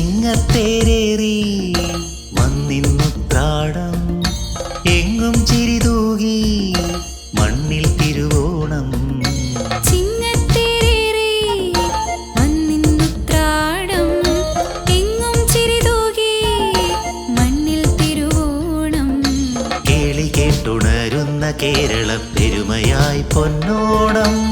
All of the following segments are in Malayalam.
ചിങ്ങത്തേരേറി വന്നിന്നു പൊന്നോണം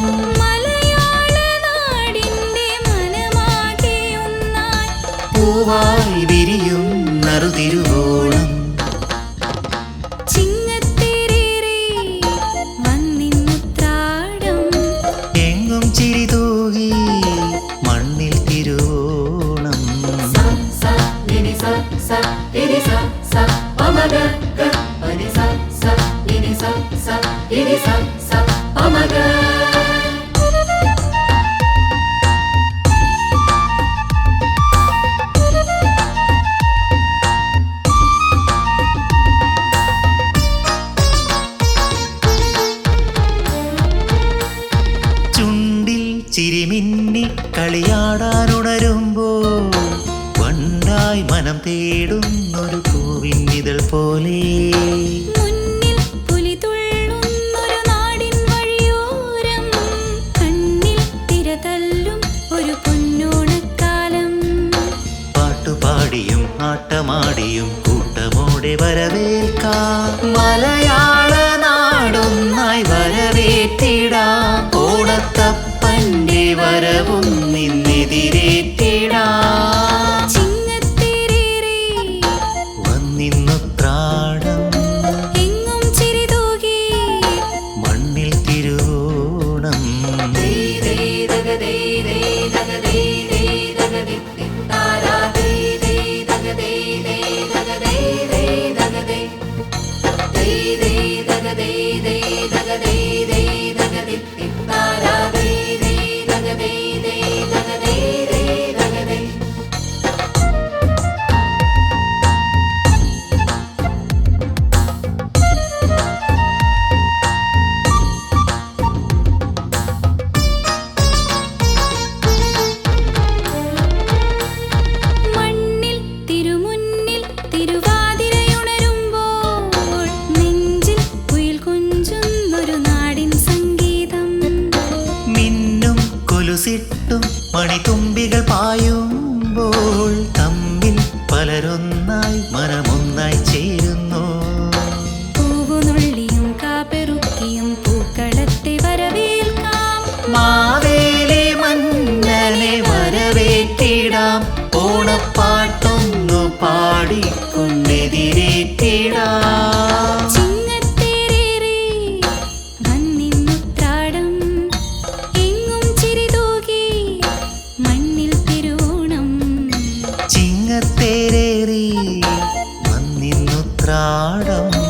ചിരിമിന്നി കളിയാടാനുണരുമ്പോൾ വണ്ണായി മനം തേടുന്നൊരു പൂവിന്നിതൾ പോലെ. പാടിയും ആട്ടമാടിയും കൂട്ടമോടെ വരവേൽക്കാം. മലയാള നാടൊന്നായി വരവേറ്റിടാം. ഓണത്തപ്പ വരവും നിന്നെതിരേറ്റിടാ വന്നിന്നു എങ്ങും ചിരിതൂകി. മണ്ണിൽ படைத்தோ நாடம்